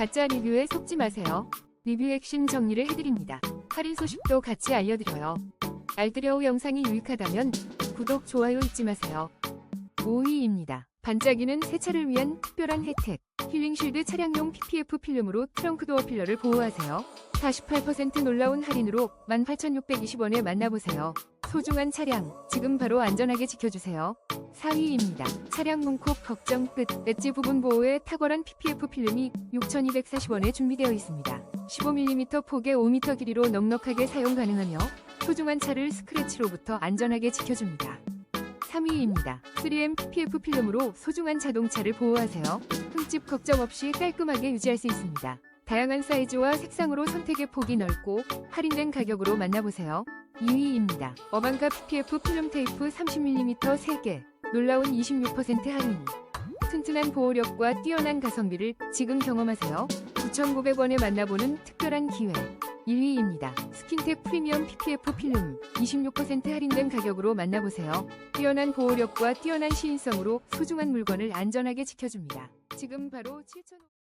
가짜 리뷰에 속지 마세요. 리뷰 핵심 정리를 해드립니다. 할인 소식도 같이 알려드려요. 알뜰여우 영상이 유익하다면 구독, 좋아요 잊지 마세요. 5위입니다. 반짝이는 세차를 위한 특별한 혜택. 힐링쉴드 차량용 PPF 필름으로 트렁크 도어 필러를 보호하세요. 48% 놀라운 할인으로 18,620원에 만나보세요. 소중한 차량, 지금 바로 안전하게 지켜주세요. 4위입니다. 차량 문콕 걱정 끝. 엣지 부분 보호에 탁월한 PPF 필름이 6,240원에 준비되어 있습니다. 15mm 폭의 5m 길이로 넉넉하게 사용 가능하며 소중한 차를 스크래치로부터 안전하게 지켜줍니다. 3위입니다. 3M PPF 필름으로 소중한 자동차를 보호하세요. 흠집 걱정 없이 깔끔하게 유지할 수 있습니다. 다양한 사이즈와 색상으로 선택의 폭이 넓고 할인된 가격으로 만나보세요. 2위입니다. 어반가 PPF 필름 테이프 30mm 3개. 놀라운 26% 할인. 튼튼한 보호력과 뛰어난 가성비를 지금 경험하세요. 9,900원에 만나보는 특별한 기회. 1위입니다. 스킨텍 프리미엄 PPF 필름 26% 할인된 가격으로 만나보세요. 뛰어난 보호력과 뛰어난 시인성으로 소중한 물건을 안전하게 지켜줍니다. 지금 바로 7,000원